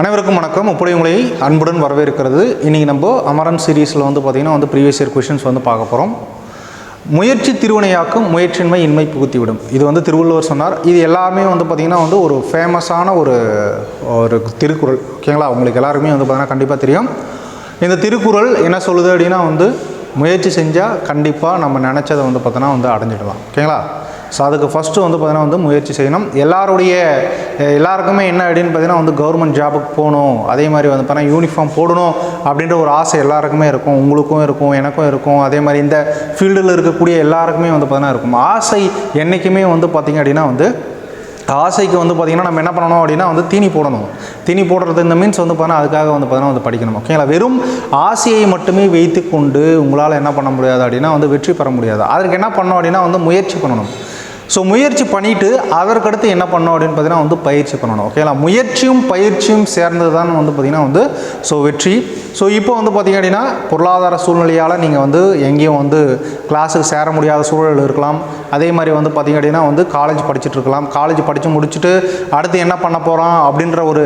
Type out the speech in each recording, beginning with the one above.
அனைவருக்கும் வணக்கம். இப்படி உங்களை அன்புடன் வரவேற்கிறது. இன்றைக்கி நம்ம அமரன் சீரீஸில் வந்து பார்த்திங்கன்னா வந்து ப்ரீவியஸ் இயர் கொஷின்ஸ் வந்து பார்க்க போகிறோம் முயற்சி திருவினையாக்கும் முயற்சியின்மை இன்மை புகுத்திவிடும். இது வந்து திருவள்ளுவர் சொன்னார். இது எல்லாமே வந்து பார்த்திங்கன்னா வந்து ஒரு ஃபேமஸான ஒரு ஒரு திருக்குறள். ஓகேங்களா உங்களுக்கு எல்லாருமே வந்து பார்த்திங்கன்னா கண்டிப்பாக தெரியும். இந்த திருக்குறள் என்ன சொல்லுது அப்படின்னா வந்து முயற்சி செஞ்சால் கண்டிப்பாக நம்ம நினச்சதை வந்து பார்த்தோன்னா வந்து அடைஞ்சிடலாம். ஓகேங்களா ஸோ அதுக்கு ஃபஸ்ட்டு வந்து பார்த்திங்கன்னா வந்து முயற்சி செய்யணும். எல்லாருடைய எல்லாருக்குமே என்ன அப்படின்னு பார்த்தீங்கன்னா வந்து கவர்மெண்ட் ஜாபுக்கு போகணும். அதே மாதிரி வந்து பார்த்தீங்கன்னா யூனிஃபார்ம் போடணும் அப்படின்ற ஒரு ஆசை எல்லாருக்குமே இருக்கும். உங்களுக்கும் இருக்கும் எனக்கும் இருக்கும். அதே மாதிரி இந்த ஃபீல்டில் இருக்கக்கூடிய எல்லாருக்குமே வந்து பார்த்தீங்கன்னா இருக்கும். ஆசை என்றைக்குமே வந்து பார்த்திங்க அப்படின்னா வந்து ஆசைக்கு வந்து பார்த்திங்கன்னா நம்ம என்ன பண்ணணும் அப்படின்னா வந்து தீனி போடணும். தீனி போடுறது இந்த மீன்ஸ் வந்து பார்த்தீங்கன்னா அதுக்காக வந்து பார்த்தீங்கன்னா வந்து படிக்கணும். ஓகேங்களா வெறும் ஆசையை மட்டுமே வைத்து கொண்டு உங்களால் என்ன பண்ண முடியாது அப்படின்னா வந்து வெற்றி பெற முடியாது. அதற்கு என்ன பண்ணணும் அப்படின்னா வந்து முயற்சி பண்ணணும். ஸோ முயற்சி பண்ணிவிட்டு அதற்கடுத்து என்ன பண்ணணும் அப்படின்னு பார்த்தீங்கன்னா வந்து பயிற்சி பண்ணணும். ஓகேங்களா முயற்சியும் பயிற்சியும் சேர்ந்தது தான் வந்து பார்த்திங்கன்னா வந்து ஸோ வெற்றி. ஸோ இப்போ வந்து பார்த்திங்க அப்படின்னா பொருளாதார சூழ்நிலையால் நீங்கள் வந்து எங்கேயும் வந்து கிளாஸுக்கு சேர முடியாத சூழல் இருக்கலாம். அதே மாதிரி வந்து பார்த்திங்க அப்படின்னா வந்து காலேஜ் படிச்சுட்டு இருக்கலாம். காலேஜ் படித்து முடிச்சுட்டு அடுத்து என்ன பண்ண போகிறோம் அப்படின்ற ஒரு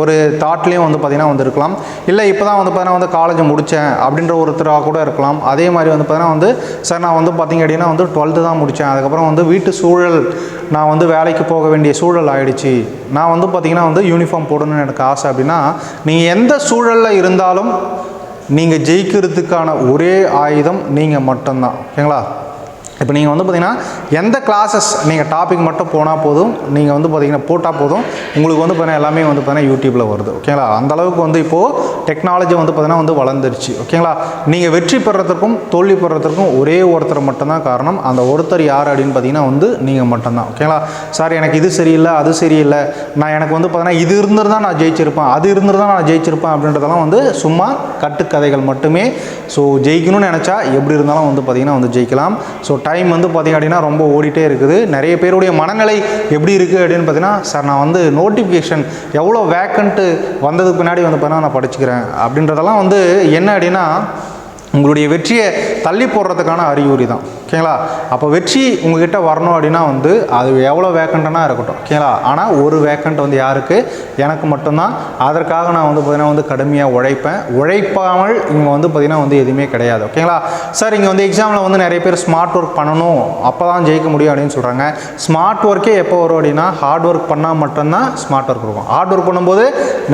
ஒரு தாட்லேயும் வந்து பார்த்திங்கன்னா வந்து இருக்கலாம். இல்லை இப்போ தான் வந்து பார்த்தீங்கன்னா வந்து காலேஜ் முடித்தேன் அப்படின்ற ஒருத்தராக கூட இருக்கலாம். அதே மாதிரி வந்து பார்த்திங்கன்னா வந்து சார் நான் வந்து பார்த்திங்க அப்படின்னா வந்து டுவெல்த்து தான் முடித்தேன் அதுக்கப்புறம் வந்து வீட்டு சூழல் நான் வந்து வேலைக்கு போக வேண்டிய சூழல் ஆயிடுச்சு. நான் வந்து பார்த்திங்கன்னா வந்து யூனிஃபார்ம் போடணும்னு எனக்கு ஆசை அப்படின்னா நீங்கள் எந்த சூழலில் இருந்தாலும் நீங்கள் ஜெயிக்கிறதுக்கான ஒரே ஆயுதம் நீங்கள் மட்டும்தான். ஓகேங்களா? இப்போ நீங்கள் வந்து பார்த்தீங்கன்னா எந்த கிளாஸஸ் நீங்கள் டாபிக் மட்டும் போனால் போதும் நீங்கள் வந்து பார்த்தீங்கன்னா போட்டால் போதும் உங்களுக்கு வந்து பார்த்தீங்கன்னா எல்லாமே வந்து பார்த்தீங்கன்னா யூடியூப்பில் வருது. ஓகேங்களா அந்த அளவுக்கு வந்து இப்போது டெக்னாலஜி வந்து பார்த்தீங்கன்னா வந்து வளர்ந்துருச்சு. ஓகேங்களா நீங்கள் வெற்றி பெறத்துக்கும் தோல்வி பெறத்துக்கும் ஒரே ஒருத்தர் மட்டும்தான் காரணம். அந்த ஒருத்தர் யார் அப்படின்னு பார்த்தீங்கன்னா வந்து நீங்கள் மட்டும்தான். ஓகேங்களா சார் எனக்கு இது சரியில்லை அது சரியில்லை. நான் எனக்கு வந்து பார்த்தீங்கன்னா இது இருந்திருந்தா நான் ஜெயிச்சிருப்பேன் அது இருந்திருந்தா நான் ஜெயிச்சிருப்பேன் அப்படின்றதெல்லாம் வந்து சும்மா கட்டுக்கதைகள் மட்டுமே. ஸோ ஜெயிக்கணும்னு நினச்சா எப்படி இருந்தாலும் வந்து பார்த்தீங்கன்னா வந்து ஜெயிக்கலாம். ஸோ டைம் வந்து பார்த்திங்க அப்படின்னா ரொம்ப ஓடிட்டே இருக்குது. நிறைய பேருடைய மனநிலை எப்படி இருக்குது அப்படின்னு பார்த்தீங்கன்னா சார் நான் வந்து நோட்டிஃபிகேஷன் எவ்வளோ வேக்கண்ட்டு வந்ததுக்கு பின்னாடி வந்து பார்த்தீங்கன்னா நான் படிச்சுக்கிறேன் அப்படின்றதெல்லாம் வந்து என்ன அப்படின்னா உங்களுடைய வெற்றியை தள்ளி போடுறதுக்கான அறிகுறி தான். ஓகேங்களா? அப்போ வெற்றி உங்ககிட்ட வரணும் அப்படின்னா வந்து அது எவ்வளோ வேக்கண்ட்டுனா இருக்கட்டும். ஓகேங்களா? ஆனால் ஒரு வேக்கண்ட் வந்து யாருக்கு? எனக்கு மட்டும்தான். அதற்காக நான் வந்து பார்த்திங்கன்னா வந்து கடுமையாக உழைப்பேன். உழைப்பாமல் இங்கே வந்து பார்த்திங்கன்னா வந்து எதுவுமே கிடையாது. ஓகேங்களா? சார் இங்கே வந்து எக்ஸாமில் வந்து நிறைய பேர் ஸ்மார்ட் ஒர்க் பண்ணணும். அப்போ தான் ஜெயிக்க முடியும் அப்படின்னு சொல்கிறாங்க ஸ்மார்ட் ஒர்க்கே எப்போ வரும் அப்படின்னா ஹார்ட் ஒர்க் பண்ணால் மட்டும்தான் ஸ்மார்ட் ஒர்க் இருக்கும். ஹார்ட் ஒர்க் பண்ணும்போது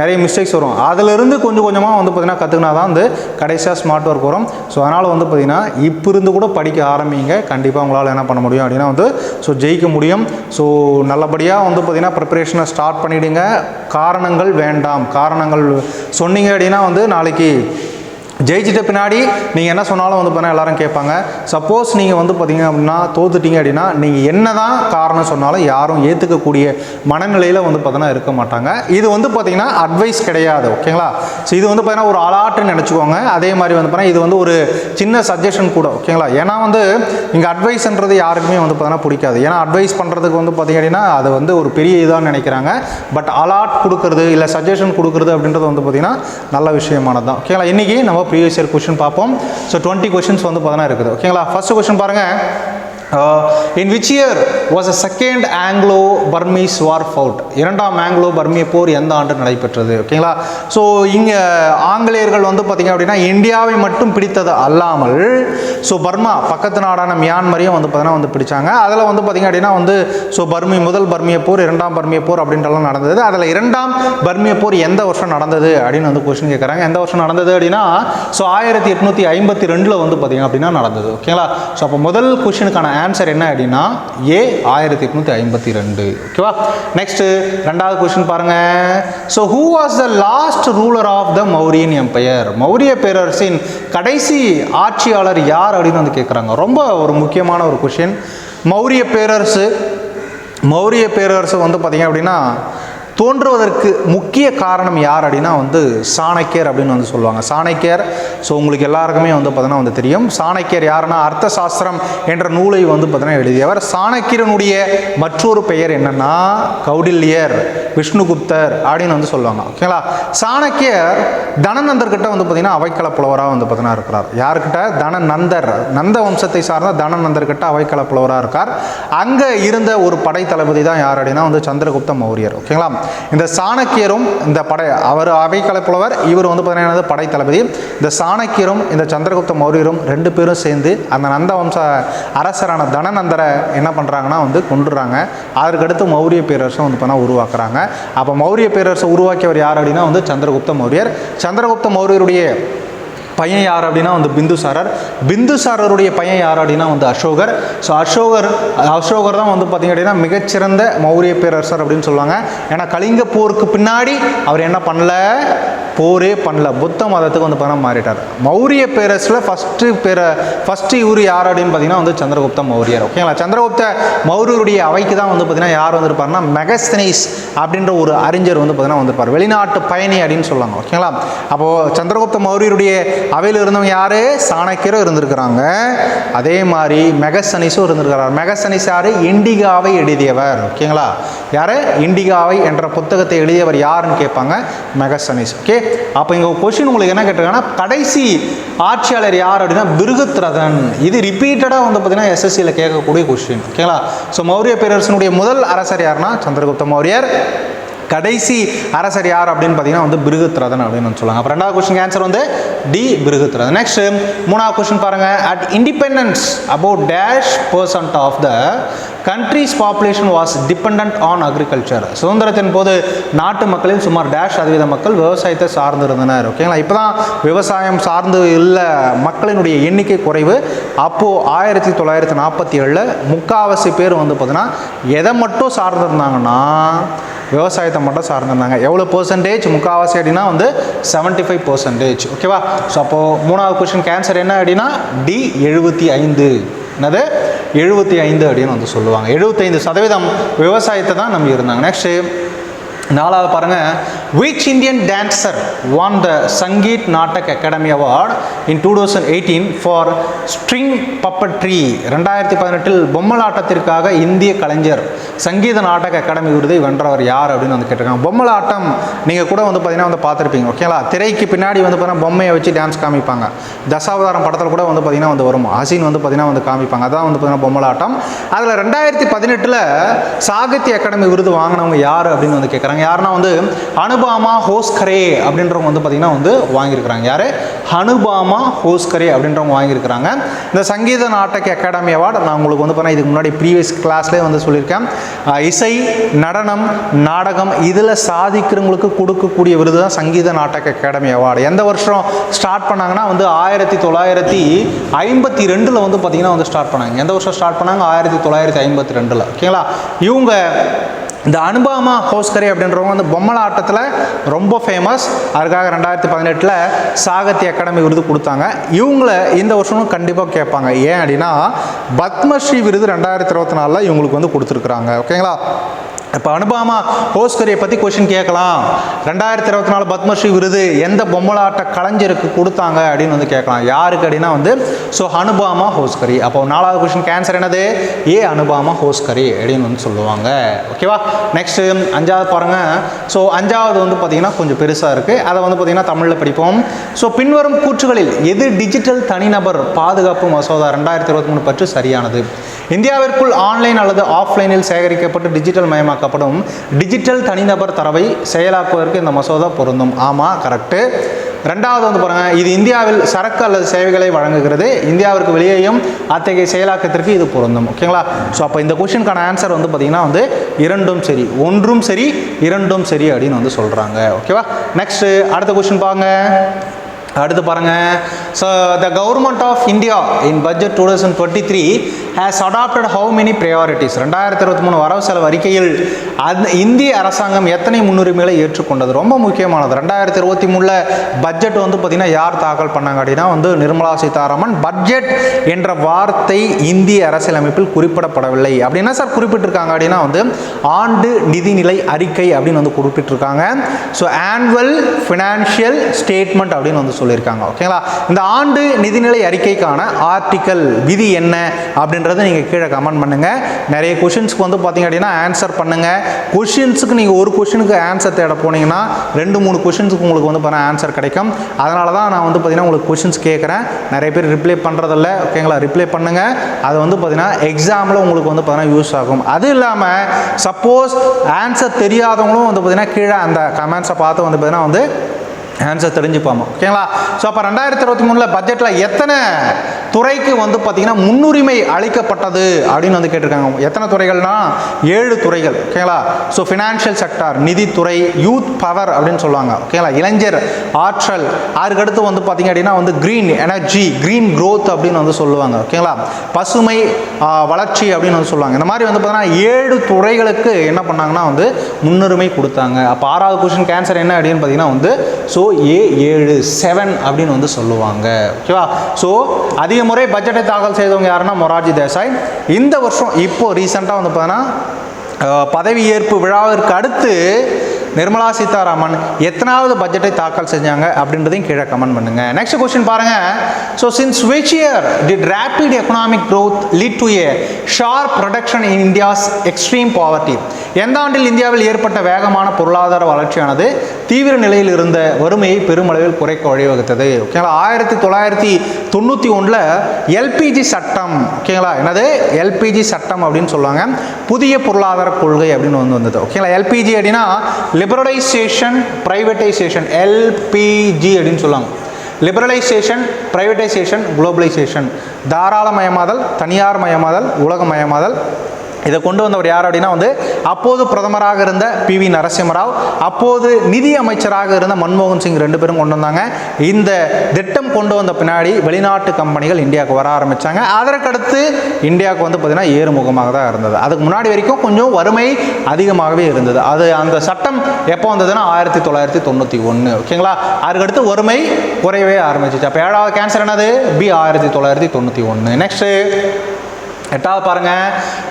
நிறைய மிஸ்டேக்ஸ் வரும். அதிலிருந்து கொஞ்சம் கொஞ்சமாக வந்து பார்த்திங்கன்னா கற்றுக்கினா தான் வந்து கடைசியாக ஸ்மார்ட் ஒர்க் வரும். ஸோ அதனால் வந்து பார்த்திங்கன்னா இப்போ இருந்து கூட படிக்க ஆரம்பிங்க. கண்டிப்பாக உங்களால் என்ன பண்ண முடியும் அப்படின்னா வந்து ஸோ ஜெயிக்க முடியும். ஸோ நல்லபடியாக வந்து பார்த்திங்கன்னா ப்ரிப்பரேஷனை ஸ்டார்ட் பண்ணிவிடுங்க காரணங்கள் வேண்டாம். காரணங்கள் சொன்னீங்க அப்படின்னா வந்து நாளைக்கு ஜெயிச்சிட்ட பின்னாடி நீங்கள் என்ன சொன்னாலும் வந்து பார்த்தீங்கன்னா எல்லாரும் கேட்பாங்க. சப்போஸ் நீங்கள் வந்து பார்த்தீங்க அப்படின்னா தோத்துட்டீங்க அப்படின்னா நீங்கள் என்ன தான் காரணம் சொன்னாலும் யாரும் ஏற்றுக்கக்கூடிய மனநிலையில் வந்து பார்த்தீங்கன்னா இருக்க மாட்டாங்க. இது வந்து பார்த்தீங்கன்னா அட்வைஸ் கிடையாது ஓகேங்களா? ஸோ இது வந்து பார்த்தீங்கன்னா ஒரு அலாட்டுன்னு நினச்சிக்கோங்க. அதே மாதிரி வந்து பார்த்தீங்கன்னா இது வந்து ஒரு சின்ன சஜஷன் கூட ஓகேங்களா? ஏன்னா வந்து இங்கே அட்வைஸ்ன்றது யாருக்குமே வந்து பார்த்தீங்கன்னா பிடிக்காது. ஏன்னா அட்வைஸ் பண்ணுறதுக்கு வந்து பார்த்தீங்க அப்படின்னா அது வந்து ஒரு பெரிய இதாக நினைக்கிறாங்க. பட் அலாட் கொடுக்குறது இல்லை சஜஷன் கொடுக்குறது அப்படின்றது வந்து பார்த்தீங்கன்னா நல்ல விஷயமானது தான் ஓகேங்களா? இன்றைக்கி நம்ம ப்ரீவியஸ் இயர் கொஷின் பார்ப்போம். ஸோ டுவெண்ட்டி கொஷின்ஸ் வந்து பார்த்தோன்னா இருக்குது. ஓகேங்களா ஃபர்ஸ்ட் கொஷின் பாருங்கள் in which year was a second Anglo Burmese war fought இரண்டாம் ஆங்கிலோ பர்மிய போர் எந்த ஆண்டு நடைபெற்றது? ஓகேங்களா ஸோ இங்கே ஆங்கிலேயர்கள் வந்து பார்த்திங்க அப்படின்னா இந்தியாவை மட்டும் பிடித்தது அல்லாமல் ஸோ பர்மா பக்கத்து நாடான மியான்மரையும் வந்து பார்த்தீங்கன்னா வந்து பிடிச்சாங்க. அதில் வந்து பார்த்திங்க அப்படின்னா வந்து ஸோ பர்மி முதல் பர்மிய போர் இரண்டாம் பர்மிய போர் அப்படின்றலாம் நடந்தது. அதில் இரண்டாம் பர்மிய போர் எந்த வருஷம் நடந்தது அப்படின்னு வந்து கொஸ்டின் கேட்குறாங்க எந்த வருஷம் நடந்தது அப்படின்னா ஸோ ஆயிரத்தி எட்நூற்றி ஐம்பத்தி ரெண்டில் வந்து பார்த்திங்க அப்படின்னா நடந்தது. ஓகேங்களா ஸோ அப்போ முதல் கொஷினுக்கான ஆன்சர் என்ன அப்படின்னா ஏ ஆயிரத்தி எட்நூற்றி ஐம்பத்தி ரெண்டு ஓகேவா நெக்ஸ்ட் ரெண்டாவது கொஸ்டின் பாருங்க. So who was the last ruler of the Mauryan empire Maurya பேரரசின் கடைசி ஆட்சியாளர் யார் அப்படின்னு வந்து கேட்குறாங்க ரொம்ப ஒரு முக்கியமான ஒரு கொஷின் மௌரிய பேரரசு மௌரிய பேரரசு வந்து பார்த்தீங்க அப்படின்னா தோன்றுவதற்கு முக்கிய காரணம் யார் அப்படின்னா வந்து சாணக்கியர் அப்படின்னு வந்து சொல்லுவாங்க. சாணக்கியர் ஸோ உங்களுக்கு எல்லாருக்குமே வந்து பார்த்தீங்கன்னா வந்து தெரியும். சாணக்கியர் யாருன்னா அர்த்த சாஸ்திரம் என்ற நூலை வந்து பார்த்தீங்கன்னா எழுதியவர். சாணக்கியனுடைய மற்றொரு பெயர் என்னன்னா கௌடில்யர் விஷ்ணுகுப்தர் அப்படின்னு வந்து சொல்லுவாங்க. ஓகேங்களா சாணக்கியர் தனநந்தர்கிட்ட வந்து பார்த்தீங்கன்னா அவைக்கல புலவராக வந்து பார்த்தீங்கன்னா இருக்கிறார். யாருக்கிட்ட தனநந்தர். நந்த வம்சத்தை சார்ந்த தனநந்தர் அவைக்கல புலவராக இருக்கார். அங்கே இருந்த ஒரு படை தளபதி தான் யார் அப்படின்னா வந்து சந்திரகுப்த மௌரியர். ஓகேங்களா இந்த சாணக்கியரும் இந்த படை அவர் அவைக்கலை புலவர் இவர் வந்து பார்த்தீங்கன்னா படை தளபதி. இந்த சாணக்கியரும் இந்த சந்திரகுப்த மௌரியரும் ரெண்டு பேரும் சேர்ந்து அந்த நந்த வம்ச அரசரான தனநந்தரை என்ன பண்ணுறாங்கன்னா வந்து கொண்டுடுறாங்க அதற்கடுத்து மௌரிய பேரரசும் வந்து பார்த்தா உருவாக்குறாங்க. அப்போ மௌரிய பேரரசை உருவாக்கியவர் யார் அப்படின்னா வந்து சந்திரகுப்த மௌரியர். சந்திரகுப்த மௌரியருடைய பையன் யார் அப்படின்னா வந்து பிந்துசாரர் பிந்துசாரருடைய பையன் யார் அப்படின்னா வந்து அசோகர். ஸோ அசோகர் அசோகர் தான் வந்து பார்த்தீங்க அப்படின்னா மிகச்சிறந்த மௌரிய பேரரசர் அப்படின்னு சொல்லுவாங்க. ஏன்னா கலிங்க போருக்கு பின்னாடி அவர் என்ன பண்ணல? போரே பண்ணல. புத்த மதத்துக்கு வந்து பார்த்தீங்கன்னா மாறிட்டார். மௌரிய பேரரசில் ஃபஸ்ட்டு பேர ஃபஸ்ட்டு இவர் யார் அப்படின்னு பார்த்தீங்கன்னா வந்து சந்திரகுப்த மௌரியர். ஓகேங்களா சந்திரகுப்த மௌரியருடைய அவைக்கு தான் வந்து பார்த்திங்கன்னா யார் வந்திருப்பாருன்னா மெகஸ்தனிஸ் அப்படின்ற ஒரு அறிஞர் வந்து பார்த்திங்கன்னா வந்திருப்பார். வெளிநாட்டு பயணி அப்படின்னு சொல்லுவாங்க. ஓகேங்களா அப்போது சந்திரகுப்த மௌரியருடைய அவையில் இருந்தவங்க யார்? சாணக்கியரும் இருந்திருக்கிறாங்க. அதே மாதிரி மெகசனிஸும் இருந்திருக்கிறார். மெகசனிஸ் யார்? இண்டிகாவை எழுதியவர். ஓகேங்களா? யார்? இண்டிகாவை என்ற புத்தகத்தை எழுதியவர் யாருன்னு கேட்பாங்க. மெகசனிஸ். ஓகே? அப்போ இங்கே கொஷின் உங்களுக்கு என்ன கேட்டிருக்காங்கன்னா கடைசி ஆட்சியாளர் யார் அப்படின்னா பிருகத்ரதன் இது ரிப்பீட்டடாக வந்து பார்த்தீங்கன்னா எஸ்எஸ்சியில் கேட்கக்கூடிய கொஷின் ஓகேங்களா? ஸோ மௌரிய பேரரசனுடைய முதல் அரசர் யாருன்னா சந்திரகுப்த மௌரியர். கடைசி அரசர் யார் அப்படின்னு பார்த்தீங்கன்னா வந்து பிருகத்ரதன் அப்படின்னு சொல்லுவாங்க. அப்போ ரெண்டாவது கொஸ்டின் ஆன்சர் வந்து டி பிருகத்ரதன். நெக்ஸ்ட் மூணாவது கொஸ்டின் பாருங்க. At independence about dash percent of the country's population was depend on agriculture சுதந்திரத்தின் போது நாட்டு மக்களில் சுமார் டேஷ் சதவீத மக்கள் விவசாயத்தை சார்ந்து இருந்தனர் ஓகேங்களா இப்போ தான் விவசாயம் சார்ந்து உள்ள மக்களினுடைய எண்ணிக்கை குறைவு. அப்போது ஆயிரத்தி தொள்ளாயிரத்தி நாற்பத்தி ஏழில் முக்காவாசி பேர் வந்து பார்த்தீங்கன்னா எதை மட்டும் சார்ந்திருந்தாங்கன்னா விவசாயத்தை மட்டும் சார்ந்திருந்தாங்க. எவ்வளோ பர்சன்டேஜ் முக்காவாசி அப்படின்னா வந்து செவன்ட்டி ஃபைவ் பர்சன்டேஜ் ஓகேவா ஸோ அப்போது மூணாவது கொஸ்டின் கேன்சர் என்ன அப்படின்னா டி எழுபத்தி ஐந்து. என்னது? எழுபத்தி ஐந்து அப்படின்னு வந்து சொல்லுவாங்க. எழுபத்தைந்து சதவீதம் விவசாயத்தை தான் நம்பி இருந்தாங்க. நெக்ஸ்ட்டு நாலாவது பாருங்கள் which Indian dancer won the Sangeet Natak academy award in two thousand eighteen for string puppetry ரெண்டாயிரத்தி பதினெட்டில் பொம்மலாட்டத்திற்காக இந்திய கலைஞர் சங்கீத நாடக அகாடமி விருதை வென்றவர் யார் அப்படின்னு வந்து கேட்டிருக்காங்க. பொம்மலாட்டம் நீங்கள் கூட வந்து பார்த்தீங்கன்னா வந்து பார்த்துருப்பீங்க ஓகேங்களா திரைக்கு பின்னாடி வந்து பார்த்தீங்கன்னா பொம்மையை வச்சு டான்ஸ் காமிப்பாங்க. தசாவதாரம் படத்தில் கூட வந்து பார்த்தீங்கன்னா வந்து வரும். ஹசீன் வந்து பார்த்தீங்கன்னா வந்து காமிப்பாங்க. அதான் வந்து பார்த்தீங்கன்னா பொம்மலாட்டம். அதில் ரெண்டாயிரத்தி பதினெட்டில் சாகித்ய அகாடமி விருது வாங்கினவங்க யார் அப்படின்னு வந்து கேட்குறாங்க யாருன்னா வந்து அனுபாமா ஹோஸ்கரே அப்படின்றவங்க வந்து பார்த்தீங்கன்னா வந்து வாங்கியிருக்கிறாங்க. யார்? அனுபாமா ஹோஸ்கரே அப்படின்றவங்க வாங்கியிருக்கிறாங்க. இந்த சங்கீத நாட்டக அகாடமி அவார்டு நான் உங்களுக்கு வந்து பார்த்தீங்கன்னா இதுக்கு முன்னாடி ப்ரீவியஸ் கிளாஸ்லேயே வந்து சொல்லியிருக்கேன். இசை நடனம் நாடகம் இதில் சாதிக்கிறவங்களுக்கு கொடுக்கக்கூடிய விருது தான் சங்கீத நாட்டக அகாடமி அவார்டு. எந்த வருஷம் ஸ்டார்ட் பண்ணாங்கன்னா வந்து ஆயிரத்தி தொள்ளாயிரத்தி ஐம்பத்தி ரெண்டில் வந்து பார்த்தீங்கன்னா வந்து ஸ்டார்ட் பண்ணாங்க. எந்த வருஷம் ஸ்டார்ட் பண்ணாங்க? ஆயிரத்தி தொள்ளாயிரத்தி ஐம்பத்தி ரெண்டில். ஓகேங்களா? இவங்க இந்த அனுபாமா ஹோஸ்கரி அப்படின்றவங்க வந்து பொம்மலாட்டத்தில் ரொம்ப ஃபேமஸ் அதுக்காக ரெண்டாயிரத்தி பதினெட்டில் சாகித்ய அகாடமி விருது கொடுத்தாங்க. இவங்கள இந்த வருஷமும் கண்டிப்பாக கேட்பாங்க. ஏன் அப்படின்னா பத்மஸ்ரீ விருது ரெண்டாயிரத்தி இருபத்தி நாலில் இவங்களுக்கு வந்து கொடுத்துருக்குறாங்க. ஓகேங்களா? இப்போ அனுபாமா ஹோஸ்கரியை பற்றி கொஷின் கேட்கலாம். ரெண்டாயிரத்தி இருபத்தி நாலு பத்மஸ்ரீ விருது எந்த பொம்மலாட்ட கலைஞருக்கு கொடுத்தாங்க அப்படின்னு வந்து கேட்கலாம். யாருக்கு அப்படின்னா வந்து ஸோ அனுபாமா ஹோஸ்கரி அப்போ நாலாவது கொஷின் கேன்சர் என்னது? ஏ அனுபாமா ஹோஸ்கரி அப்படின்னு வந்து சொல்லுவாங்க. ஓகேவா நெக்ஸ்ட் அஞ்சாவது பாருங்க. ஸோ அஞ்சாவது வந்து பார்த்தீங்கன்னா கொஞ்சம் பெருசாக இருக்குது அதை வந்து பார்த்தீங்கன்னா தமிழில் படிப்போம். ஸோ பின்வரும் கூற்றுகளில் எது டிஜிட்டல் தனிநபர் பாதுகாப்பு மசோதா ரெண்டாயிரத்தி இருபத்தி மூணு பற்றி சரியானது? இந்தியாவிற்குள் ஆன்லைன் அல்லது ஆஃப்லைனில் சேகரிக்கப்பட்டு டிஜிட்டல் மயமாக்கப்படும் டிஜிட்டல் தனிநபர் தரவை செயலாக்குவதற்கு இந்த மசோதா பொருந்தும். ஆமாம் கரெக்டு ரெண்டாவது வந்து பாருங்க இது இந்தியாவில் சரக்கு அல்லது சேவைகளை வழங்குகிறது. இந்தியாவிற்கு வெளியேயும் அத்தகைய செயலாக்கத்திற்கு இது பொருந்தும். ஓகேங்களா? ஸோ அப்போ இந்த கொஷினுக்கான ஆன்சர் வந்து பார்த்தீங்கன்னா வந்து இரண்டும் சரி. ஒன்றும் சரி இரண்டும் சரி அப்படின்னு வந்து சொல்கிறாங்க ஓகேவா? நெக்ஸ்ட் அடுத்த கொஷின் பாருங்க. அடுத்து பாருங்கள் so the government of India in budget two thousand twenty three has adopted how many priorities ரெண்டாயிரத்தி இருபத்தி மூணு வரவு செலவு அறிக்கையில் அந்த இந்திய அரசாங்கம் எத்தனை முன்னுரிமைகளை ஏற்றுக்கொண்டது? ரொம்ப முக்கியமானது. ரெண்டாயிரத்தி இருபத்தி மூணில் பட்ஜெட் வந்து பார்த்திங்கன்னா யார் தாக்கல் பண்ணாங்க அப்படின்னா வந்து நிர்மலா சீதாராமன். பட்ஜெட் என்ற வார்த்தை இந்திய அரசியலமைப்பில் குறிப்பிடப்படவில்லை. அப்படின்னா சார் குறிப்பிட்டிருக்காங்க அப்படின்னா வந்து ஆண்டு நிதிநிலை அறிக்கை அப்படின்னு வந்து குறிப்பிட்டிருக்காங்க. ஸோ ஆனுவல் ஃபினான்ஷியல் ஸ்டேட்மெண்ட் அப்படின்னு வந்து சொல்லியிருக்காங்க. ஓகேங்களா இந்த இந்த ஆண்டு நிதிநிலை அறிக்கைக்கான ஆர்டிக்கல் விதி என்ன அப்படின்றத நீங்கள் கீழே கமெண்ட் பண்ணுங்கள் நிறைய கொஷின்ஸ்க்கு வந்து பார்த்தீங்க அப்படின்னா ஆன்சர் பண்ணுங்கள் கொஷின்ஸுக்கு நீங்கள் ஒரு கொஷினுக்கு ஆன்சர் தேட போனீங்கன்னா ரெண்டு மூணு கொஷின்ஸுக்கு உங்களுக்கு வந்து பார்த்தீங்கன்னா ஆன்சர் கிடைக்கும். அதனால தான் நான் வந்து பார்த்தீங்கன்னா உங்களுக்கு கொஷின்ஸ் கேட்குறேன் நிறைய பேர் ரிப்ளை பண்ணுறதில்ல ஓகேங்களா ரிப்ளை பண்ணுங்கள் அது வந்து பார்த்தீங்கன்னா எக்ஸாமில் உங்களுக்கு வந்து பார்த்தீங்கன்னா யூஸ் ஆகும். அது இல்லாமல் சப்போஸ் ஆன்சர் தெரியாதவங்களும் வந்து பார்த்தீங்கன்னா கீழே அந்த கமெண்ட்ஸை பார்த்து வந்து பார்த்தீங்கன்னா வந்து ஆன்சர் தெரிஞ்சுப்பாங்க. ஓகேங்களா ஸோ அப்போ ரெண்டாயிரத்தி இருபத்தி மூணில் பட்ஜெட்டில் எத்தனை துறைக்கு வந்து பார்த்திங்கன்னா முன்னுரிமை அளிக்கப்பட்டது அப்படின்னு வந்து கேட்டிருக்காங்க. எத்தனை துறைகள்னா? ஏழு துறைகள். ஓகேங்களா? ஸோ ஃபினான்ஷியல் செக்டார் நிதித்துறை யூத் பவர் அப்படின்னு சொல்லுவாங்க. ஓகேங்களா? இளைஞர் ஆற்றல். அதுக்கடுத்து வந்து பார்த்தீங்க அப்படின்னா வந்து க்ரீன் எனர்ஜி க்ரீன் க்ரோத் அப்படின்னு வந்து சொல்லுவாங்க. ஓகேங்களா? பசுமை வளர்ச்சி அப்படின்னு வந்து சொல்லுவாங்க. இந்த மாதிரி வந்து பார்த்தீங்கன்னா ஏழு துறைகளுக்கு என்ன பண்ணாங்கன்னா வந்து முன்னுரிமை கொடுத்தாங்க. அப்போ ஆறாவது கொஸ்டின் கேன்சர் என்ன அப்படின்னு பார்த்தீங்கன்னா வந்து ஸோ ஏ ஏழு செவன் அப்படின்னு வந்து சொல்லுவாங்க. ஓகேவா? ஸோ அதிக முறை பட்ஜெட்டை தாக்கல் செய்தவங்க யாருன்னா மொரார்ஜி தேசாய். இந்த வருஷம் இப்போ ரீசெண்டாக வந்து பார்த்தீங்கன்னா பதவியேற்பு விழாவிற்கு அடுத்து நிர்மலா சீதாராமன் எத்தனாவது பட்ஜெட்டை தாக்கல் செஞ்சாங்க அப்படின்றதையும் கீழே கமெண்ட் பண்ணுங்க. நெக்ஸ்ட் கொஸ்டின் பாருங்க. So since which year did rapid economic growth lead to a sharp reduction in India's extreme poverty எந்த ஆண்டில் இந்தியாவில் ஏற்பட்ட வேகமான பொருளாதார வளர்ச்சியானது தீவிர நிலையில் இருந்த வறுமையை பெருமளவில் குறைக்க வழிவகுத்தது? ஓகேங்களா? ஆயிரத்தி தொள்ளாயிரத்தி தொண்ணூற்றி ஒன்றில் எல்பிஜி சட்டம் ஓகேங்களா? என்னது? எல்பிஜி சட்டம் அப்படின்னு சொல்லுவாங்க. புதிய பொருளாதார கொள்கை அப்படின்னு வந்து வந்தது. ஓகேங்களா? எல்பிஜி அப்படின்னா லிபரலைசேஷன் ப்ரைவேட்டைசேஷன் எல்பிஜி அப்படின்னு சொல்லுவாங்க. Liberalisation privatisation globalisation. தாராளமயமாதல் தனியார் மயமாதல் உலகமயமாதல் இதை கொண்டு வந்தவர் யார் அப்படின்னா வந்து அப்போது பிரதமராக இருந்த பி வி நரசிம்மராவ் அப்போது நிதி அமைச்சராக இருந்த மன்மோகன் சிங் ரெண்டு பேரும் கொண்டு வந்தாங்க. இந்த திட்டம் கொண்டு வந்த பின்னாடி வெளிநாட்டு கம்பெனிகள் இந்தியாவுக்கு வர ஆரம்பித்தாங்க அதற்கடுத்து இந்தியாவுக்கு வந்து பார்த்திங்கன்னா ஏறுமுகமாக தான் இருந்தது. அதுக்கு முன்னாடி வரைக்கும் கொஞ்சம் வறுமை அதிகமாகவே இருந்தது. அது அந்த சட்டம் எப்போ வந்ததுன்னா ஆயிரத்தி தொள்ளாயிரத்தி தொண்ணூற்றி ஒன்று ஓகேங்களா? அதுக்கடுத்து வறுமை குறையவே ஆரம்பிச்சிச்சு. அப்போ ஏழாவது கேன்சர் என்னது? பி ஆயிரத்தி தொள்ளாயிரத்தி தொண்ணூற்றி ஒன்று நெக்ஸ்ட்டு எட்டாவது பாருங்க.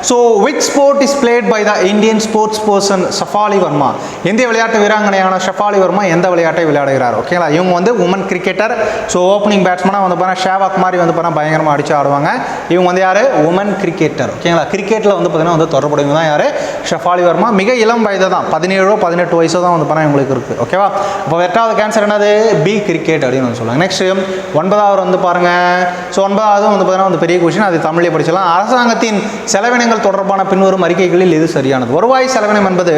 So which sport is played by the Indian sports person Shafali Verma இந்திய விளையாட்டு வீராங்கனையான ஷஃபாலி வர்மா எந்த விளையாட்டை விளையாடுகிறார்? ஓகேங்களா இவங்க வந்து உமன் கிரிக்கெட்டர் ஸோ ஓப்பனிங் பேட்ஸ்மனாக வந்து பார்த்தா ஷேவாக் மாதிரி வந்து பார்த்தா பயங்கரமாக அடிச்சு ஆடுவாங்க. இவங்க வந்து யார்? உமன் கிரிக்கெட்டர் ஓகேங்களா கிரிக்கெட்டில் வந்து பார்த்தீங்கன்னா வந்து தொடர்புடையவங்க தான் யார்? ஷஃபாலி வர்மா மிக இளம் வயது தான் பதினேழோ பதினெட்டு வயசோ தான் வந்து பார்த்தா இவங்களுக்கு இருக்குது ஓகேவா இப்போ எட்டாவது கேன்சர் என்னது? பி கிரிக்கெட் அப்படின்னு வந்து சொல்லுவாங்க. நெக்ஸ்ட் ஒன்பதாவது வந்து பாருங்கள் ஸோ ஒன்பதாவது வந்து பார்த்தீங்கன்னா வந்து பெரிய கொஷின் அது தமிழே படிச்சலாம் அரசாங்கத்தின் செலவினங்கள் தொடர்பான பின்வரும் அறிக்கைகளில் இது சரியானது. வருவாய் செலவினம் என்பது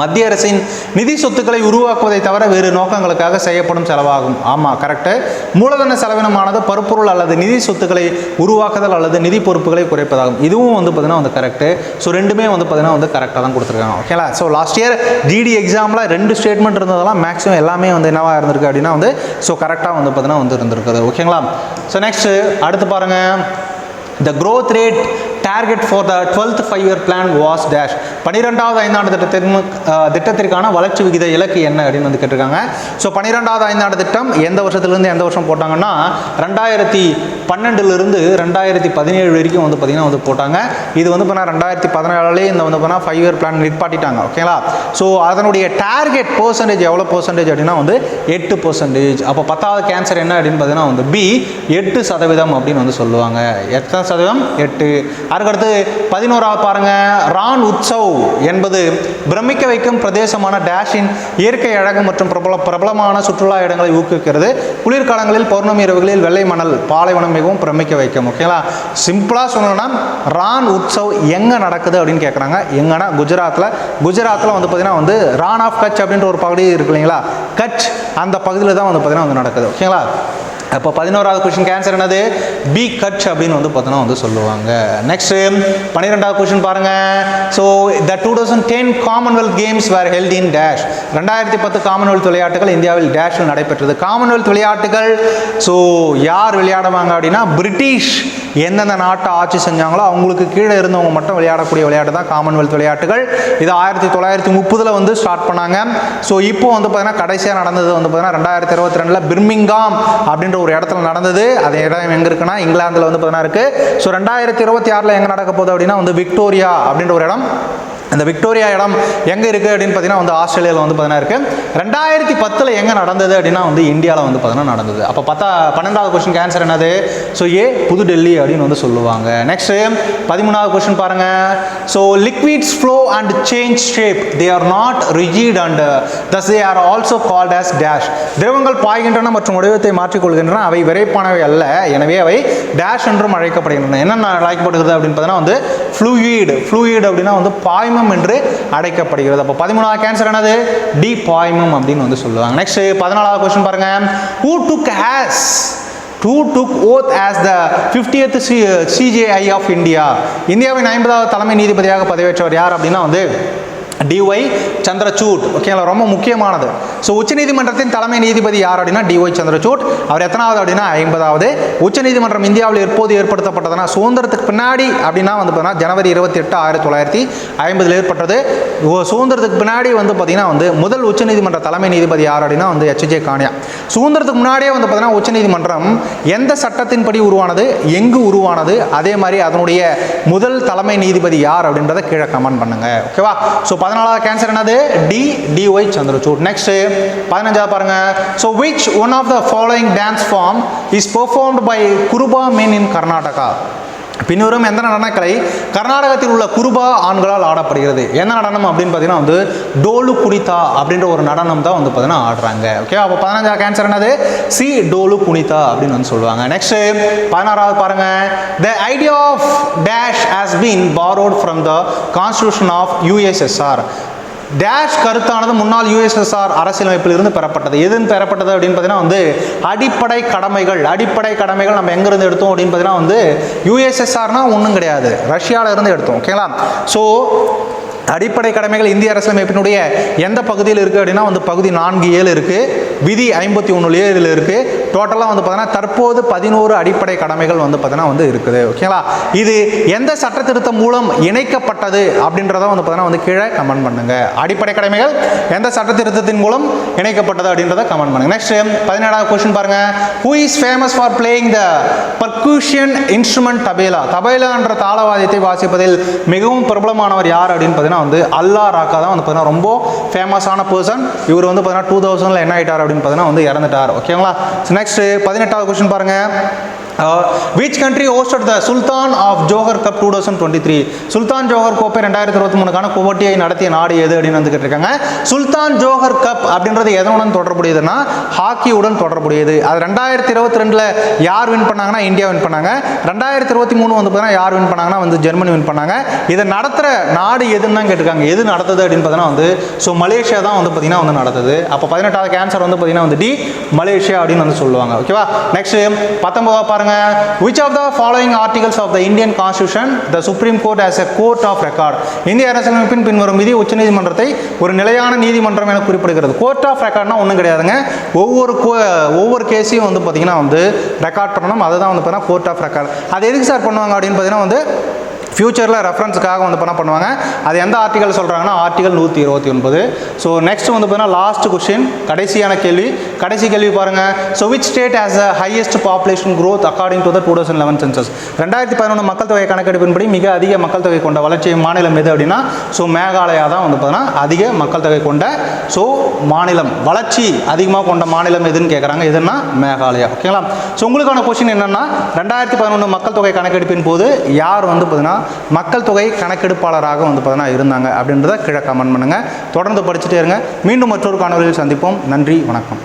மத்திய அரசின் நிதி சொத்துக்களை உருவாக்குவதை தவிர வேறு நோக்கங்களுக்காக செய்யப்படும் செலவாகும். ஆமாம் கரெக்டு மூலதன செலவினமானது பருப்பொருள் அல்லது நிதி சொத்துக்களை உருவாக்குதல் அல்லது நிதி பொறுப்புகளை குறைப்பதாகும். இதுவும் வந்து பார்த்தீங்கன்னா வந்து கரெக்டு ஸோ ரெண்டுமே வந்து பார்த்தீங்கன்னா வந்து கரெக்டாக தான் கொடுத்துருக்காங்க. ஓகேங்களா ஸோ லாஸ்ட் இயர் ஜிடி எக்ஸாமில் ரெண்டு ஸ்டேட்மெண்ட் இருந்ததெல்லாம் மேக்ஸிமம் எல்லாமே வந்து என்னவாக இருந்திருக்கு அப்படின்னா வந்து ஸோ கரெக்டாக வந்து பார்த்தீங்கன்னா வந்து இருந்திருக்குது. ஓகேங்களா ஸோ நெக்ஸ்ட் அடுத்து பாருங்கள் the growth rate target for the twelfth five year plan was dash பன்னிரெண்டாவது ஐந்தாண்டு திட்டத்தின் திட்டத்திற்கான வளர்ச்சி விகித இலக்கு என்ன அப்படின்னு வந்து கேட்டிருக்காங்க. ஸோ பன்னிரெண்டாவது ஐந்தாண்டு திட்டம் எந்த வருஷத்துலேருந்து எந்த வருஷம் போட்டாங்கன்னா ரெண்டாயிரத்தி பன்னெண்டுலேருந்து ரெண்டாயிரத்தி பதினேழு வரைக்கும் வந்து பார்த்திங்கன்னா வந்து போட்டாங்க. இது வந்து பண்ணால் ரெண்டாயிரத்தி பதினேழுலேயே இந்த வந்து பண்ணால் ஃபைவ் இயர் பிளான் நிற்பாட்டிட்டாங்க ஓகேங்களா ஸோ அதனுடைய டார்கெட் பர்சன்டேஜ் எவ்வளோ பர்சன்டேஜ் அப்படின்னா வந்து எட்டு பர்சன்டேஜ் அப்போ பத்தாவது கேன்சர் என்ன அப்படின்னு பார்த்தீங்கன்னா வந்து பி எட்டு சதவீதம் அப்படின்னு வந்து சொல்லுவாங்க. எத்தனை சதவீதம்? எட்டு. அதுக்கடுத்து பதினோராவது பாருங்கள் ரான் உற்சவ் என்பது பிரமிக்க வைக்கும் பிரதேசமான டேஷின் இயற்கை அழகு மற்றும் பிரபல பிரபலமான சுற்றுலா இடங்களை ஊக்குவிக்கிறது. குளிர்காலங்களில் பௌர்ணமி இரவுகளில் வெள்ளை மணல் பாலைவனம் மிகவும் பிரமிக்க வைக்கும். ஓகேங்களா சிம்பிளாக சொல்லணும்னா ரான் உற்சவ் எங்கே நடக்குது அப்படின்னு கேட்குறாங்க எங்கன்னா குஜராத்தில் குஜராத்தில் வந்து பார்த்தீங்கன்னா வந்து ரான் ஆஃப் கட்ச் அப்படின்ற ஒரு பகுதி இருக்கு இல்லைங்களா? கட்ச் அந்த பகுதியில் தான் வந்து பார்த்தீங்கன்னா வந்து நடக்குது. ஓகேங்களா அப்போ பதினோராவது கொஷின் கேன்சர் என்னது? பி கட்ச் அப்படின்னு வந்து பார்த்தோன்னா வந்து சொல்லுவாங்க. நெக்ஸ்ட் பன்னிரெண்டாவது கொஷின் பாருங்க. So the two thousand ten commonwealth games were held in dash ரெண்டாயிரத்தி பத்து காமன்வெல்த் விளையாட்டுகள் இந்தியாவில் டேஷில் நடைபெற்றது. காமன்வெல்த் விளையாட்டுகள் ஸோ யார் விளையாடுவாங்க அப்படின்னா பிரிட்டிஷ் எந்தெந்த நாட்டை ஆட்சி செஞ்சாங்களோ அவங்களுக்கு கீழே இருந்தவங்க மட்டும் விளையாடக்கூடிய விளையாட்டு தான் காமன்வெல்த் விளையாட்டுகள். இது ஆயிரத்தி தொள்ளாயிரத்தி முப்பதில் வந்து ஸ்டார்ட் பண்ணாங்க. ஸோ இப்போ வந்து பார்த்தீங்கன்னா கடைசியாக நடந்தது வந்து பார்த்தீங்கன்னா ரெண்டாயிரத்தி இருபத்தி ரெண்டில் பிர்மிங்காம் அப்படின்ற ஒரு இடத்துல நடந்தது. அது இடம் எங்கே இருக்குன்னா இங்கிலாந்தில் வந்து பார்த்தீங்கன்னா இருக்குது ஸோ ரெண்டாயிரத்தி இருபத்தி ஆறில் எங்கே நடக்க போகுது அப்படின்னா வந்து விக்டோரியா அப்படின்ற ஒரு இடம். இந்த விக்டோரியா இடம் எங்கே இருக்குது அப்படின்னு பார்த்தீங்கன்னா வந்து ஆஸ்திரேலியாவில் வந்து பார்த்தீங்கன்னா இருக்குது ரெண்டாயிரத்தி பத்தில் எங்கே நடந்தது அப்படின்னா வந்து இந்தியாவில் வந்து பார்த்தீங்கன்னா நடந்தது. அப்போ பத்தா பன்னெண்டாவது கொஸ்டின் ஆன்சர் என்னது? ஸோ ஏ புது டெல்லி அப்படின்னு வந்து சொல்லுவாங்க. நெக்ஸ்ட் பதிமூணாவது கொஸ்டின் பாருங்க. So liquids flow and change shape they are not rigid and thus they are also called as dash திரவங்கள் பாய்கின்றன மற்றும் வடிவத்தை மாற்றிக்கொள்கின்றன அவை விரைப்பானவை அல்ல. எனவே அவை டேஷ் என்றும் அழைக்கப்படுகின்றன. என்னென்ன அழைக்கப்படுகிறது அப்படின்னு பார்த்தீங்கன்னா வந்து ஃப்ளூயிட் ஃப்ளூயிட் அப்படின்னா வந்து பாய்மம் என்று அழைக்கப்படுகிறது அப்போ பதிமூணாவது கேன்சர் என்னது? டி பாய்மம் அப்படின்னு வந்து சொல்லுவாங்க. நெக்ஸ்ட் பதினாலாவது கொஸ்டின் பாருங்க. Who took has to took oath as the fiftieth C CJI of India இந்தியாவின் ஐம்பதாவது தலைமை நீதிபதியாக பதவியேற்றவர் யார் அப்படின்னா வந்து டிஒய் சந்திரசூட். ஓகேங்களா ரொம்ப முக்கியமானது. ஸோ உச்சநீதிமன்றத்தின் தலைமை நீதிபதி யார் அப்படின்னா டிஒய் சந்திரசூட். அவர் எத்தனாவது அப்படின்னா ஐம்பதாவது. உச்சநீதிமன்றம் இந்தியாவில் எப்போது ஏற்படுத்தப்பட்டதுன்னா சுதந்திரத்துக்கு பின்னாடி அப்படின்னா வந்து பார்த்தீங்கன்னா ஜனவரி இருபத்தி எட்டு ஆயிரத்தி தொள்ளாயிரத்தி ஐம்பதில் ஏற்பட்டது. சுதந்திரத்துக்கு பின்னாடி வந்து பார்த்தீங்கன்னா வந்து முதல் உச்சநீதிமன்ற தலைமை நீதிபதி யார் அப்படின்னா வந்து எச்ஜே கானியா. சுதந்திரத்துக்கு முன்னாடியே வந்து பார்த்தீங்கன்னா உச்சநீதிமன்றம் எந்த சட்டத்தின்படி உருவானது எங்கு உருவானது அதே மாதிரி அதனுடைய முதல் தலைமை நீதிபதி யார் அப்படின்றத கீழே கமெண்ட் பண்ணுங்க. ஓகேவா ஸோ பதினாலாவது கேன்சர் என்னது? D dy Chandrachud. நெக்ஸ்ட் பதினஞ்சாவது பாருங்க. So which one of the following dance form is performed by Kuruba men in Karnataka பின்வரும் எந்த நடனக்கலை? கர்நாடகத்தில் உள்ள குருபா ஆண்களால் ஆடப்படுகிறது. என்ன நடனம் அப்படின்னு பார்த்தீங்கன்னா வந்து டோலு குனிதா அப்படின்ற ஒரு நடனம் தான் வந்து பார்த்தீங்கன்னா ஆடுறாங்க. ஓகே அப்போ பதினஞ்சா கேன்சர் என்னது? சி டோலு குனிதா அப்படின்னு வந்து சொல்லுவாங்க. நெக்ஸ்ட் பதினாறாவது பாருங்க. The idea of dash has been borrowed from the constitution of USSR dash கருத்தானது முன்னாள் யூஎஸ்எஸ்ஆர் அரசியலமைப்பில் இருந்து பெறப்பட்டது. எதுன்னு பெறப்பட்டது அப்படின்னு பார்த்தீங்கன்னா வந்து அடிப்படை கடமைகள் அடிப்படை கடமைகள் நம்ம எங்கேருந்து எடுத்தோம் அப்படின்னு பார்த்தீங்கன்னா வந்து யுஎஸ்எஸ்ஆர்னா ஒன்றும் கிடையாது. ரஷ்யாவிலேருந்து எடுத்தோம். ஓகேங்களா? ஸோ அடிப்படை கடமைகள் இந்திய அரசியலமைப்பினுடைய எந்த பகுதியில் இருக்குது அப்படின்னா வந்து பகுதி நான்கு ஏழு இருக்குது விதி ஐம்பத்தி ஒன்று ஏழில் இருக்குது டோட்டலாக வந்து பார்த்தீங்கன்னா தற்போது பதினோரு அடிப்படை கடமைகள் வந்து பார்த்தீங்கன்னா வந்து இருக்குது. ஓகேங்களா இது எந்த சட்ட திருத்தம் மூலம் இணைக்கப்பட்டது அப்படின்றத வந்து பார்த்தீங்கன்னா வந்து கீழே கமெண்ட் பண்ணுங்க. அடிப்படை கடமைகள் எந்த சட்ட திருத்தத்தின் மூலம் இணைக்கப்பட்டது அப்படின்றத கமெண்ட் பண்ணுங்க. நெக்ஸ்ட் பதினேழாவது கொஸ்டின் பாருங்க. Who is famous for playing the percussion instrument tabla தபேலான்ற தாளவாதியத்தை வாசிப்பதில் மிகவும் பிரபலமானவர் யார் அப்படின்னு பார்த்தீங்கன்னா வந்து அல்லா ராக்கா தான் வந்து பார்த்தீங்கன்னா ரொம்ப ஃபேமஸான பர்சன் இவர் வந்து பார்த்தீங்கன்னா டூ தௌசண்டில் என்ன ஆயிட்டார் அப்படின்னு பார்த்தீங்கன்னா வந்து இறந்துட்டார். ஓகேங்களா நெக்ஸ்ட் பதினெட்டாவது கொஸ்டின் பாருங்க. Which country hosted the Sultan of Johor cup two thousand twenty three Sultan Johor கோப்பை ரெண்டாயிரத்தி இருபத்தி மூணுக்கான போட்டியை நடத்திய நாடு எது அப்படின்னு வந்து கேட்டிருக்காங்க. சுல்தான் ஜோஹர் கப் அப்படின்றது எதனுடன் தொடர்புடையதுன்னா ஹாக்கியுடன் தொடர்புடையது. அது ரெண்டாயிரத்தி இருபத்தி ரெண்டில் யார் வின் பண்ணாங்கன்னா இந்தியா வின் பண்ணாங்க. ரெண்டாயிரத்தி இருபத்தி மூணு வந்து பார்த்தீங்கன்னா யார் வின் பண்ணாங்கன்னா வந்து ஜெர்மனி வின் பண்ணாங்க. இதை நடத்துகிற நாடு எதுன்னு தான் கேட்டிருக்காங்க. எது நடத்துது அப்படின்னு பார்த்தீங்கன்னா வந்து ஸோ மலேசியா தான் வந்து பார்த்தீங்கன்னா வந்து நடத்துது. அப்போ பதினெட்டாவது கேன்சர் வந்து பார்த்தீங்கன்னா வந்து டி மலேசியா அப்படின்னு வந்து சொல்லுவாங்க. ஓகேவா நெக்ஸ்ட் பாருங்கள் பாருங்க which of the following articles of the Indian constitution the supreme court as a court of record இந்திய அரசியலமைப்பின் பின்வரும் விதி உச்சநீதிமன்றத்தை ஒரு நிலையான நீதிமன்றம் என குறிப்பிடுகிறது. கோர்ட் ஆஃப் ரெக்கார்ட்னா ஒன்றும் கிடையாதுங்க. ஒவ்வொரு கோ ஒவ்வொரு கேஸையும் வந்து பார்த்தீங்கன்னா வந்து ரெக்கார்ட் பண்ணணும். அதுதான் வந்து பார்த்தீங்கன்னா கோர்ட் ஆஃப் ரெக்கார்ட் அது எதுக்கு சார் பண்ணுவாங்க அப்படின்னு பார்த்தீங்கன்னா வந்து ஃப்யூச்சரில் ரெஃபரன்ஸுக்காக வந்து பண்ண பண்ணுவாங்க? அது எந்த ஆர்டிகல் சொல்கிறாங்கன்னா ஆர்டிகல் நூற்றி இருபத்தி ஒன்பது. ஸோ நெக்ஸ்ட் வந்து பார்த்தீங்கன்னா லாஸ்ட் கொஸ்டின் கடைசியான கேள்வி. கடைசி கேள்வி பாருங்கள் so which state has a highest population growth according to the two thousand eleven census ரெண்டாயிரத்தி பதினொன்று மக்கள் தொகை கணக்கெடுப்பின்படி மிக அதிக மக்கள் தொகை கொண்ட வளர்ச்சி மாநிலம் எது அப்படின்னா ஸோ மேகாலயா தான் வந்து பார்த்தீங்கன்னா அதிக மக்கள் தொகை கொண்ட ஸோ மாநிலம். வளர்ச்சி அதிகமாக கொண்ட மாநிலம் எதுன்னு கேட்குறாங்க எதுன்னா மேகாலயா. ஓகேங்களா ஸோ உங்களுக்கான கொஸ்டின் என்னென்னா ரெண்டாயிரத்தி பதினொன்று மக்கள் தொகை கணக்கெடுப்பின் போது யார் வந்து பார்த்தீங்கன்னா மக்கள் தொகை கணக்கெடுப்பாளராக வந்து பார்த்தீங்கன்னா இருந்தாங்க அப்படின்றத கீழே கமெண்ட் பண்ணுங்கள் தொடர்ந்து படிச்சுட்டே இருங்க. மீண்டும் மற்றொரு காணொலியில் சந்திப்போம். நன்றி வணக்கம்.